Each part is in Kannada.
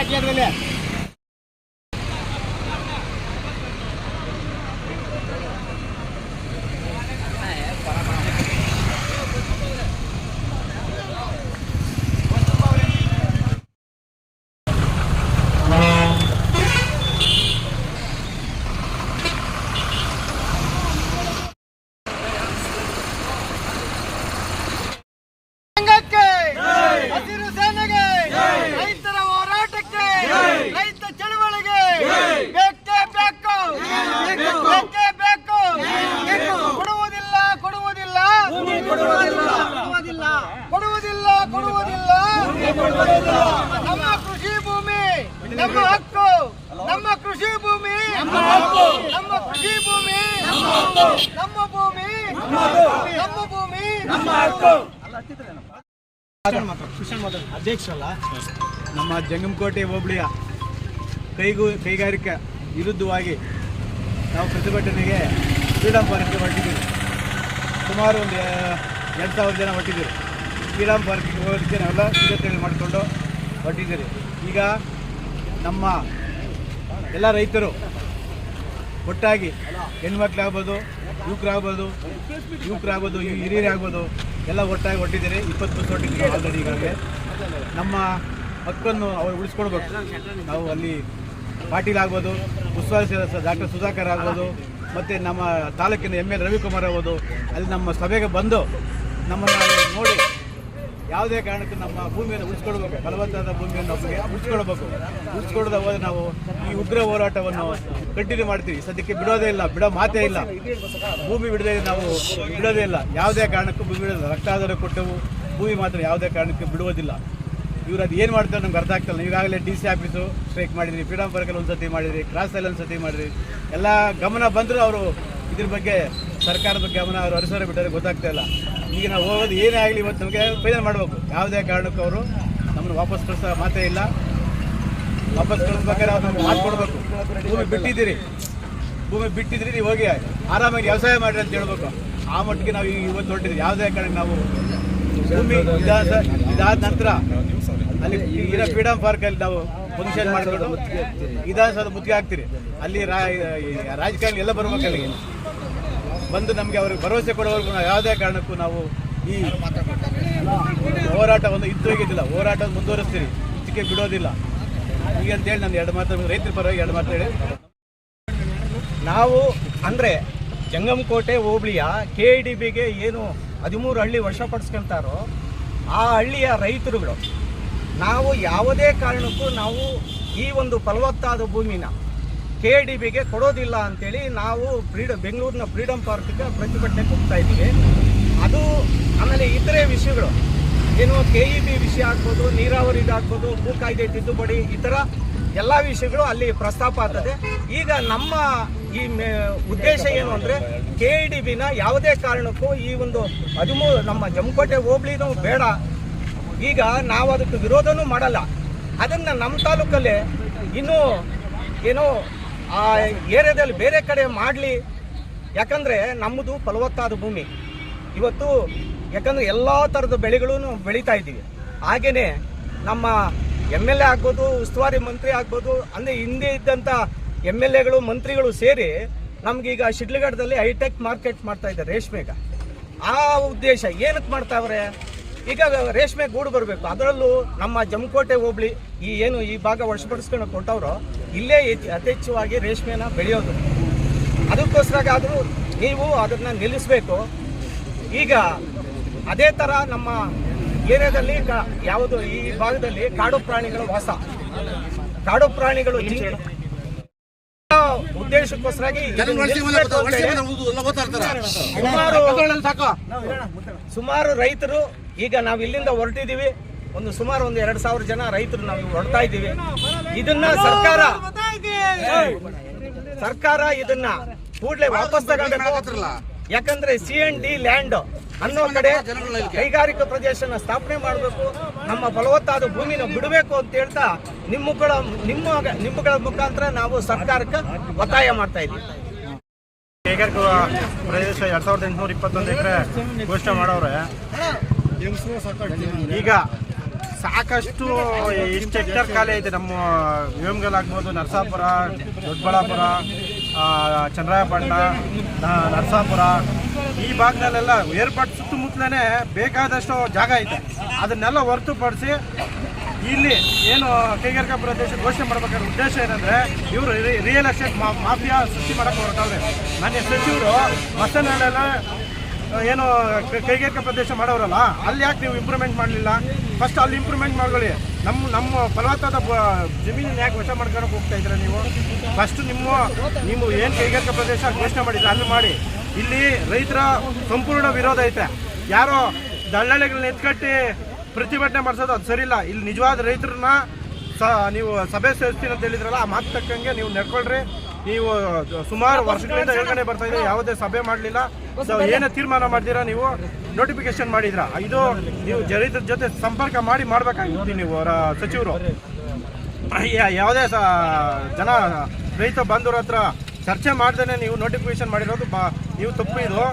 ఎట్లేదు వెళ్ళే. పరా ನಮ್ಮ ಹಕ್ಕು ನಮ್ಮ ಕೃಷಿ ಭೂಮಿ ನಮ್ಮ ಕೃಷಿ ಭೂಮಿ ನಮ್ಮ ಭೂಮಿ ನಮ್ಮ ಭೂಮಿ. ಅಧ್ಯಕ್ಷರಲ್ಲ. ನಮ್ಮ ಜಂಗಮಕೋಟೆ ಹೋಬಳಿಯ ಕೈಗೂ ಕೈಗಾರಿಕೆ ವಿರುದ್ಧವಾಗಿ ನಾವು ಪ್ರತಿಭಟನೆಗೆ ಫ್ರೀಡಮ್ ಪಾರ್ಕ್ಗೆ ಹೊರಟಿದ್ದೀವಿ. ಸುಮಾರು ಒಂದು ಎರಡು ಸಾವಿರ ಜನ ಹೊರಟಿದ್ದೀವಿ ಫ್ರೀಡಮ್ ಪಾರ್ಕ್ಗೆ ಹೋಗೋದಕ್ಕೆ ನಾವೆಲ್ಲ ಸಿದ್ಧತೆಗಳು ಮಾಡಿಕೊಂಡು ಹೊರಟಿದ್ದೀರಿ. ಈಗ ನಮ್ಮ ಎಲ್ಲ ರೈತರು ಒಟ್ಟಾಗಿ ಹೆಣ್ಮಕ್ಳಾಗ್ಬೋದು, ಯುವಕರಾಗ್ಬೋದು ಯುವಕರಾಗ್ಬೋದು ಹಿರಿಯರಾಗ್ಬೋದು, ಎಲ್ಲ ಒಟ್ಟಾಗಿ ಹೊಟ್ಟಿದ್ದೀರಿ ಇಪ್ಪತ್ತು ವರ್ಷ ಆಲ್ರೆಡಿ ಈಗಾಗಲೇ. ನಮ್ಮ ಹಕ್ಕನ್ನು ಅವ್ರು ಉಳಿಸ್ಕೊಳ್ಬೇಕು. ನಾವು ಅಲ್ಲಿ ಪಾಟೀಲ್ ಆಗ್ಬೋದು ಸದಸ್ಯ ಡಾಕ್ಟರ್ ಸುಧಾಕರ್ ಆಗ್ಬೋದು, ಮತ್ತು ನಮ್ಮ ತಾಲೂಕಿನ ಎಂ ಎಲ್ ರವಿಕುಮಾರ್ ಆಗ್ಬೋದು. ಅಲ್ಲಿ ನಮ್ಮ ಸಭೆಗೆ ಬಂದು ನಮ್ಮನ್ನು ನೋಡಿ ಯಾವುದೇ ಕಾರಣಕ್ಕೂ ನಮ್ಮ ಭೂಮಿಯನ್ನು ಉಳಿಸ್ಕೊಳ್ಬೇಕು ಫಲವತ್ತಾದ ಭೂಮಿಯನ್ನು ನಮಗೆ ಉಳಿಸ್ಕೊಳ್ಬೇಕು ಉಳಿಸ್ಕೊಡದ ಹೋದ್ರೆ ನಾವು ಈ ಉಗ್ರ ಹೋರಾಟವನ್ನು ಕಂಟಿನ್ಯೂ ಮಾಡ್ತೀವಿ. ಸದ್ಯಕ್ಕೆ ಬಿಡೋದೇ ಇಲ್ಲ, ಬಿಡೋ ಮಾತೇ ಇಲ್ಲ. ಭೂಮಿ ಬಿಡದೆ ನಾವು ಬಿಡೋದೇ ಇಲ್ಲ. ಯಾವುದೇ ಕಾರಣಕ್ಕೂ ಭೂಮಿ ಬಿಡೋದಿಲ್ಲ ರಕ್ತಾಧಾರ ಕೊಟ್ಟವು. ಭೂಮಿ ಮಾತ್ರ ಯಾವುದೇ ಕಾರಣಕ್ಕೂ ಬಿಡುವುದಿಲ್ಲ. ಇವ್ರು ಅದು ಏನು ಮಾಡ್ತಾರೆ ನಮ್ಗೆ ಅರ್ಥ ಆಗ್ತಿಲ್ಲ ಈಗಾಗಲೇ ಡಿ ಸಿ ಆಫೀಸು ಸ್ಟ್ರೈಕ್ ಮಾಡಿದ್ರಿ ಫ್ರೀಡಮ್ ಪಾರ್ಕಲ್ಲಿ ಒಂದು ಸತಿ ಮಾಡಿದ್ರಿ ಕ್ರಾಸಲ್ಲಿ ಒಂದು ಸತಿ ಮಾಡಿದ್ರಿ. ಎಲ್ಲ ಗಮನ ಬಂದರೂ ಅವರು. ಇದ್ರ ಬಗ್ಗೆ ಸರ್ಕಾರದ ಗಮನ ಅವರು ಹರಿಸೋರು ಬಿಟ್ಟರೆ ಗೊತ್ತಾಗ್ತಾ ಇಲ್ಲ. ಈಗ ನಾವು ಹೋಗೋದು ಏನೇ ಆಗಲಿ ಇವತ್ತು ನಮಗೆ ಫೈನಲ್ ಮಾಡಬೇಕು. ಯಾವುದೇ ಕಾರಣಕ್ಕೂ ಅವರು ನಮ್ಮನ್ನು ವಾಪಸ್ ಕಳಿಸೋ ಮಾತೇ ಇಲ್ಲ. ವಾಪಸ್ ಕಳಿಸ್ಬೇಕಾದ್ರೆ ಅವ್ರು ನಮ್ಗೆ ಮಾತು ಕೊಡಬೇಕು. ಭೂಮಿ ಬಿಟ್ಟಿದ್ದೀರಿ. ಭೂಮಿ ಬಿಟ್ಟಿದ್ದೀರಿ, ನೀವು ಹೋಗಿ ಆರಾಮಾಗಿ ವ್ಯವಸಾಯ ಮಾಡಿರಿ ಅಂತ ಹೇಳ್ಬೇಕು. ಆ ಮಟ್ಟಿಗೆ ನಾವು ಈಗ ಇವತ್ತು ಹೊರಟಿದ್ದೀವಿ. ಯಾವುದೇ ಕಾರಣಕ್ಕೆ ನಾವು ಭೂಮಿ ಇದಾದ ಇದಾದ ನಂತರ ಅಲ್ಲಿ ಇರೋ ಫ್ರೀಡಮ್ ಪಾರ್ಕಲ್ಲಿ ನಾವು ಫಂಕ್ಷನ್ ಮಾಡಿಕೊಂಡು ವಿಧಾನಸೌಧ ಮುತ್ತಿಗೆ ಹಾಕ್ತೀರಿ. ಅಲ್ಲಿ ರಾಜಕಾರಣಿ ಎಲ್ಲ ಬರ್ಬೇಕು ಬಂದು ನಮಗೆ ಅವ್ರಿಗೆ ಭರವಸೆ ಕೊಡೋವರೆಗೂ ಯಾವುದೇ ಕಾರಣಕ್ಕೂ ನಾವು ಈ ಹೋರಾಟವನ್ನು ಇದ್ದು ಹೋಗಿದ್ದಿಲ್ಲ. ಹೋರಾಟ ಮುಂದುವರಿಸ್ತೀರಿ. ಇದಕ್ಕೆ ಬಿಡೋದಿಲ್ಲ. ಈಗ ಅಂತೇಳಿ ನಾನು ಎರಡು ಮಾತು ರೈತರ ಪರವಾಗಿ ಎರಡು ಮಾತು ಹೇಳಿ. ನಾವು ಅಂದರೆ ಜಂಗಮಕೋಟೆ, ಹೋಬಳಿಯ ಕೆ ಡಿ ಬಿಗೆ ಏನು ಹದಿಮೂರು ಹಳ್ಳಿ ವಶಪಡಿಸ್ಕೊಳ್ತಾರೋ ಆ ಹಳ್ಳಿಯ ರೈತರುಗಳು, ನಾವು ಯಾವುದೇ ಕಾರಣಕ್ಕೂ ನಾವು ಈ ಒಂದು ಫಲವತ್ತಾದ ಭೂಮಿನ ಕೆ ಡಿ ಬಿಗೆ ಕೊಡೋದಿಲ್ಲ ಅಂತೇಳಿ ನಾವು ಫ್ರೀಡ, ಬೆಂಗಳೂರಿನ ಫ್ರೀಡಮ್ ಪಾರ್ಕ್ಗೆ ಪ್ರತಿಭಟನೆಗೆ ಹೋಗ್ತಾ ಇದ್ದೀವಿ. ಅದು ಆಮೇಲೆ ಇತರೆ ವಿಷಯಗಳು. ಏನು ಕೆ ಇ ಬಿ ವಿಷಯ ಆಗ್ಬೋದು, ನೀರಾವರಿ ಆಗ್ಬೋದು ಭೂ ಕಾಯ್ದೆ ತಿದ್ದುಪಡಿ, ಈ ಥರ ಎಲ್ಲ ವಿಷಯಗಳು ಅಲ್ಲಿ ಪ್ರಸ್ತಾಪ ಆಗ್ತದೆ. ಈಗ ನಮ್ಮ ಈ ಉದ್ದೇಶ ಏನು ಅಂದರೆ ಕೆ ಇ ಡಿ ಬಿನ ಯಾವುದೇ ಕಾರಣಕ್ಕೂ ಈ ಒಂದು ಹದಿಮೂರು ನಮ್ಮ ಜಮಕೋಟೆ ಹೋಬಳಿನೂ ಬೇಡ. ಈಗ ನಾವು ಅದಕ್ಕೆ ವಿರೋಧನೂ ಮಾಡಲ್ಲ. ಅದನ್ನು ನಮ್ಮ ತಾಲೂಕಲ್ಲೇ ಇನ್ನೂ ಏನೋ ಆ ಏರಿಯಾದಲ್ಲಿ ಬೇರೆ ಕಡೆ ಮಾಡಲಿ. ಯಾಕಂದರೆ ನಮ್ಮದು ಫಲವತ್ತಾದ ಭೂಮಿ. ಇವತ್ತು ಯಾಕಂದರೆ ಎಲ್ಲ ಥರದ ಬೆಳೆಗಳೂ ಬೆಳೀತಾ ಇದ್ದೀವಿ. ಹಾಗೆಯೇ ನಮ್ಮ ಎಂ ಎಲ್ ಎ ಆಗ್ಬೋದು, ಉಸ್ತುವಾರಿ ಮಂತ್ರಿ ಆಗ್ಬೋದು, ಅಂದರೆ ಹಿಂದೆ ಇದ್ದಂಥ ಎಂ ಎಲ್ ಎಗಳು, ಮಂತ್ರಿಗಳು ಸೇರಿ ನಮಗೀಗ ಶಿಡ್ಲಘಟ್ಟದಲ್ಲಿ ಹೈಟೆಕ್ ಮಾರ್ಕೆಟ್ ಮಾಡ್ತಾ ಇದ್ದಾರೆ ರೇಷ್ಮೆಗ. ಆ ಉದ್ದೇಶ ಏನಕ್ಕೆ ಮಾಡ್ತಾವ್ರೆ ಈಗ ರೇಷ್ಮೆ ಗೂಡು ಬರಬೇಕು. ಅದರಲ್ಲೂ ನಮ್ಮ ಜಮಕೋಟೆ ಹೋಬಳಿ ಈ ಏನು ಈ ಭಾಗ ವಶಪಡಿಸ್ಕೊಂಡು ಕೊಟ್ಟವರು ಇಲ್ಲೇ ಹೆಚ್ಚು- ಯಥೇಚ್ಛವಾಗಿ ರೇಷ್ಮೆನ ಬೆಳೆಯೋದು. ಅದಕ್ಕೋಸ್ಕರ ಆದರೂ ನೀವು ಅದನ್ನು ನಿಲ್ಲಿಸಬೇಕು. ಈಗ ಅದೇ ಥರ ನಮ್ಮ ಏರಿಯಾದಲ್ಲಿ ಯಾವುದು ಈ ಭಾಗದಲ್ಲಿ ಕಾಡು ಪ್ರಾಣಿಗಳ ವಾಸ. ಕಾಡು ಪ್ರಾಣಿಗಳು ಉದ್ದೇಶಕ್ಕೋಸ್ಕರಾಗಿ ಸುಮಾರು ಸುಮಾರು ರೈತರು ಈಗ ನಾವು ಇಲ್ಲಿಂದ ಹೊರಟಿದ್ದೀವಿ ಒಂದು ಸುಮಾರು ಒಂದು ಎರಡು ಸಾವಿರ ಜನ ರೈತರು ನಾವು ಹೊಡ್ತಾ ಇದ್ದೀವಿ. ಇದನ್ನ ಸರ್ಕಾರ ಸರ್ಕಾರ ಇದನ್ನ ಕೂಡಲೇ ವಾಪಸ್ ತಗೊಳ್ಬೇಕು ಯಾಕಂದ್ರೆ ಸಿ ಎನ್ ಡಿ ಲ್ಯಾಂಡ್ ಅನ್ನೋ ಕಡೆ ಕೈಗಾರಿಕಾ ಪ್ರದೇಶನ ಸ್ಥಾಪನೆ ಮಾಡಬೇಕು. ನಮ್ಮ ಫಲವತ್ತಾದ ಭೂಮಿನ ಬಿಡಬೇಕು ಅಂತ ಹೇಳ್ತಾ ನಿಮ್ಮಗಳ ನಿಮ್ಮ ನಿಮ್ಮಗಳ ಮುಖಾಂತರ ನಾವು ಸರ್ಕಾರಕ್ಕೆ ಒತ್ತಾಯ ಮಾಡ್ತಾ ಇದ್ದೀವಿ. ಕೈಗಾರಿಕಾ ಪ್ರದೇಶ ಎರಡ್ ಸಾವಿರದ ಎಂಟುನೂರ ಇಪ್ಪತ್ತೊಂದು ಎಕರೆ ಘೋಷಣೆ ಮಾಡೋರೆ ಈಗ ಸಾಕಷ್ಟು ಇಷ್ಟು ಹೆಕ್ಟರ್ ಖಾಲಿ ಐತೆ ನಮ್ಮ ವ್ಯೋಮಗಲ್ ಆಗ್ಬೋದು ನರಸಾಪುರ, ದೊಡ್ಡಬಳ್ಳಾಪುರ ಚಂದ್ರಾಯಪಟ್ಟಣ ನರಸಾಪುರ. ಈ ಭಾಗದಲ್ಲೆಲ್ಲ ಏರ್ಪಾಟ್ ಸುತ್ತಮುತ್ತಲೇ ಬೇಕಾದಷ್ಟು ಜಾಗ ಐತೆ. ಅದನ್ನೆಲ್ಲ ಹೊರತುಪಡಿಸಿ ಇಲ್ಲಿ ಏನು ಕೈಗಾರಿಕಾ ಪ್ರದೇಶ ಘೋಷಣೆ ಮಾಡ್ಬೇಕಾದ್ರೆ ಉದ್ದೇಶ ಏನಂದ್ರೆ, ಇವರು ರಿಯಲ್ ಎಸ್ಟೇಟ್ ಮಾಫಿಯಾ ಸೃಷ್ಟಿ ಮಾಡಕ್ಕೆ ಹೊರಟವ್ರೆ. ನನ್ನ ಸಚಿವರು ಮಸನಲ್ಲೆಲ್ಲ ಏನು ಕೈಗಾರಿಕಾ ಪ್ರದೇಶ ಮಾಡೋರಲ್ಲ, ಅಲ್ಲಿ ಯಾಕೆ ನೀವು ಇಂಪ್ರೂವ್ಮೆಂಟ್ ಮಾಡಲಿಲ್ಲ? ಫಸ್ಟ್ ಅಲ್ಲಿ ಇಂಪ್ರೂವ್ಮೆಂಟ್ ಮಾಡ್ಕೊಳ್ಳಿ. ನಮ್ಮ ನಮ್ಮ ಫಲವತ್ತಾದ ಬ- ಜಮೀನಿನ ಯಾಕೆ ವಶ ಮಾಡ್ಕೊಳಕ್ಕೆ ಹೋಗ್ತಾ ಇದ್ದೀರಾ ನೀವು? ಫಸ್ಟ್ ನಿಮ್ಮ, ನೀವು ಏನು ಕೈಗಾರಿಕಾ ಪ್ರದೇಶ ಘೋಷಣೆ ಮಾಡಿದ್ರೆ, ಅಲ್ಲಿ ಮಾಡಿ. ಇಲ್ಲಿ ರೈತರ ಸಂಪೂರ್ಣ ವಿರೋಧ ಐತೆ. ಯಾರೋ ದಳ್ಳಾಳಿಗಳನ್ನ ಎತ್ಕಟ್ಟಿ ಪ್ರತಿಭಟನೆ ಮಾಡಿಸೋದು ಅದು ಸರಿಯಿಲ್ಲ. ಇಲ್ಲಿ ನಿಜವಾದ ರೈತರನ್ನ ಸ, ನೀವು ಸಭೆ ಸೇರಿಸ್ತೀನಿ ಅಂತ ಹೇಳಿದ್ರಲ್ಲ, ಆ ಮಾತು ತಕ್ಕಂಗೆ ನೀವು ನಡ್ಕೊಳ್ರಿ. ನೀವು ಸುಮಾರು ವರ್ಷಗಳಿಂದ ಹೇಳ್ಕೊಂಡೆ ಬರ್ತಾ ಇದೆ ಯಾವುದೇ ಸಭೆ ಮಾಡಲಿಲ್ಲ. ಏನೇ ತೀರ್ಮಾನ ಮಾಡ್ತೀರಾ ನೀವು? ನೋಟಿಫಿಕೇಶನ್ ಮಾಡಿದ್ರ? ಇದು ನೀವು ಜನರ ಜೊತೆ ಸಂಪರ್ಕ ಮಾಡಿ ಮಾಡ್ಬೇಕಾಗಿತ್ತು ನೀವು ಅವರ ಸಚಿವರು. ಯಾವುದೇ ಸ ಜನ ರೈತ ಬಂಧುರ ಹತ್ರ ಚರ್ಚೆ ಮಾಡ್ದೇನೆ ನೀವು ನೋಟಿಫಿಕೇಶನ್ ಮಾಡಿರೋದು ಬಾ ನೀವು ತಪ್ಪು ಇದು.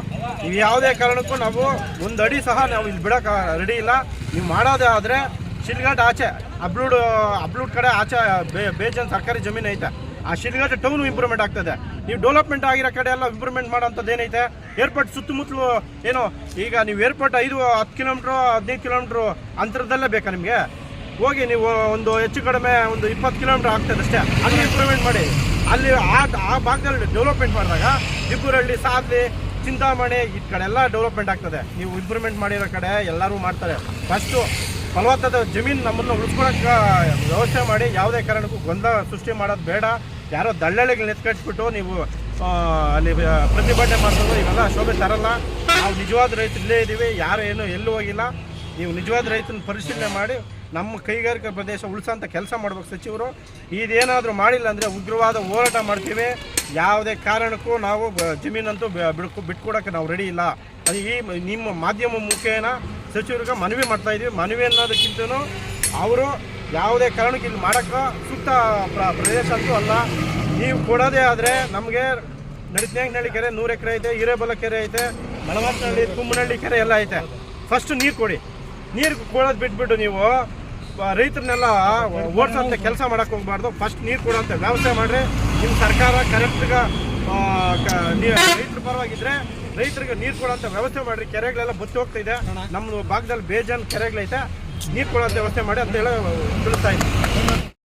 ನೀವು ಯಾವುದೇ ಕಾರಣಕ್ಕೂ ನಾವು ಒಂದು ಅಡಿ ಸಹ ನಾವು ಇಲ್ಲಿ ಬಿಡೋಕೆ ರೆಡಿ ಇಲ್ಲ. ನೀವು ಮಾಡೋದೇ ಆದರೆ ಶಿಲ್ಘಾಟ್ ಆಚೆ ಅಬ್ಲೂಡ್ ಅಬ್ಲೂಡ್ ಕಡೆ ಆಚೆ ಬೇಜನ್ ಸರ್ಕಾರಿ ಜಮೀನು ಐತೆ. ಆ ಶಿಲ್ಘಾಟ್ ಟೌನ್ ಇಂಪ್ರೂವ್ಮೆಂಟ್ ಆಗ್ತದೆ. ನೀವು ಡೆವಲಪ್ಮೆಂಟ್ ಆಗಿರೋ ಕಡೆ ಎಲ್ಲ ಇಂಪ್ರೂವ್ಮೆಂಟ್ ಮಾಡೋಂಥದ್ದು ಏನೈತೆ ಏರ್ಪೋರ್ಟ್ ಸುತ್ತಮುತ್ತಲು ಏನು, ಈಗ ನೀವು ಏರ್ಪೋರ್ಟ್ ಐದು, ಹತ್ತು ಕಿಲೋಮೀಟ್ರು, ಹದಿನೈದು ಕಿಲೋಮೀಟ್ರು ಅಂತರದಲ್ಲೇ ಬೇಕಾ ನಿಮಗೆ? ಹೋಗಿ ನೀವು ಒಂದು ಹೆಚ್ಚು ಕಡಿಮೆ ಒಂದು ಇಪ್ಪತ್ತು ಕಿಲೋಮೀಟರ್ ಆಗ್ತದೆ ಅಷ್ಟೇ. ಅಲ್ಲಿ ಇಂಪ್ರೂವ್ಮೆಂಟ್ ಮಾಡಿ. ಅಲ್ಲಿ ಆ ಆ ಭಾಗದಲ್ಲಿ ಡೆವಲಪ್ಮೆಂಟ್ ಮಾಡಿದಾಗ ಇಬ್ಬರಳ್ಳಿ ಸಾದ್ಲಿ ಚಿಂತಾಮಣಿ, ಈ ಕಡೆ ಎಲ್ಲ ಡೆವಲಪ್ಮೆಂಟ್ ಆಗ್ತದೆ. ನೀವು ಇಂಪ್ರೂವ್ಮೆಂಟ್ ಮಾಡಿರೋ ಕಡೆ ಎಲ್ಲರೂ ಮಾಡ್ತಾರೆ. ಫಸ್ಟು ಫಲವತ್ತಾದ ಜಮೀನು ನಮ್ಮನ್ನು ಉಳಿಸ್ಕೊಳಕ್ಕೆ ವ್ಯವಸ್ಥೆ ಮಾಡಿ, ಯಾವುದೇ ಕಾರಣಕ್ಕೂ ಗೊಂದಲ ಸೃಷ್ಟಿ ಮಾಡೋದು ಬೇಡ. ಯಾರೋ ದಳ್ಳಳಿಗಳು ನೆತ್ಕಟ್ಬಿಟ್ಟು ನೀವು ಅಲ್ಲಿ ಪ್ರತಿಭಟನೆ ಮಾಡೋದು ಇವೆಲ್ಲ ಶೋಭೆ ತರಲ್ಲ. ನಾವು ನಿಜವಾದ ರೈತರು ಇಲ್ಲೇ ಇದ್ದೀವಿ ಯಾರು ಏನು, ಎಲ್ಲೂ ಹೋಗಿಲ್ಲ. ನೀವು ನಿಜವಾದ ರೈತನ ಪರಿಶೀಲನೆ ಮಾಡಿ, ನಮ್ಮ ಕೈಗಾರಿಕಾ ಪ್ರದೇಶ ಉಳಿಸೋಂಥ ಕೆಲಸ ಮಾಡ್ಬೇಕು ಸಚಿವರು. ಇದೇನಾದರೂ ಮಾಡಿಲ್ಲ ಅಂದರೆ ಉಗ್ರವಾದ ಹೋರಾಟ ಮಾಡ್ತೀವಿ. ಯಾವುದೇ ಕಾರಣಕ್ಕೂ ನಾವು ಜಮೀನಂತೂ ಬಿಡ್ಕು, ಬಿಟ್ಕೊಡೋಕ್ಕೆ ನಾವು ರೆಡಿ ಇಲ್ಲ. ಅದು ಈ ನಿಮ್ಮ ಮಾಧ್ಯಮ ಮುಖೇನ ಸಚಿವರಿಗೆ ಮನವಿ ಮಾಡ್ತಾಯಿದ್ವಿ ಇದ್ದೀವಿ ಮನವಿ ಅನ್ನೋದಕ್ಕಿಂತನೂ ಅವರು ಯಾವುದೇ ಕಾರಣಕ್ಕೆ ಇಲ್ಲಿ ಮಾಡೋಕ್ಕೆ ಸೂಕ್ತ ಪ್ರ- ಪ್ರದೇಶ ಅಂತೂ ಅಲ್ಲ. ನೀವು ಕೊಡೋದೇ ಆದರೆ ನಮಗೆ ನಡಿತ್ನಾಗ್ನಹಳ್ಳಿ ಕೆರೆ ನೂರು ಎಕರೆ ಐತೆ ಹಿರೇಬಲ ಕೆರೆ ಐತೆ ಮಳವಾಸನಹಳ್ಳಿ ಕುಮ್ಮನಹಳ್ಳಿ ಕೆರೆ ಎಲ್ಲ ಐತೆ. ಫಸ್ಟ್ ನೀರು ಕೊಡಿ. ನೀರು ಕೊಡೋದು ಬಿಟ್ಬಿಟ್ಟು ನೀವು ರೈತರನ್ನೆಲ್ಲ ಓಡಿಸೋಂಥ ಕೆಲಸ ಮಾಡೋಕ್ಕೆ ಹೋಗ್ಬಾರ್ದು. ಫಸ್ಟ್ ನೀರು ಕೊಡೋಂಥ ವ್ಯವಸ್ಥೆ ಮಾಡಿರಿ. ನಿಮ್ಮ ಸರ್ಕಾರ ಕರೆಕ್ಟ್ಗೆ ರೈತರ ಪರವಾಗಿದ್ದರೆ ರೈತರಿಗೆ ನೀರು ಕೊಡೋಂಥ ವ್ಯವಸ್ಥೆ ಮಾಡಿರಿ. ಕೆರೆಗಳೆಲ್ಲ ಬತ್ತಿ ಹೋಗ್ತಾ ಇದೆ. ನಮ್ಮ ಭಾಗದಲ್ಲಿ ಬೇಜಾನ್ ಕೆರೆಗಳೈತೆ. ನೀರು ಕೊಡೋ ವ್ಯವಸ್ಥೆ ಮಾಡಿ ಅಂತ ಹೇಳಿ ತಿಳಿಸ್ತಾ ಇದ್ದೀನಿ.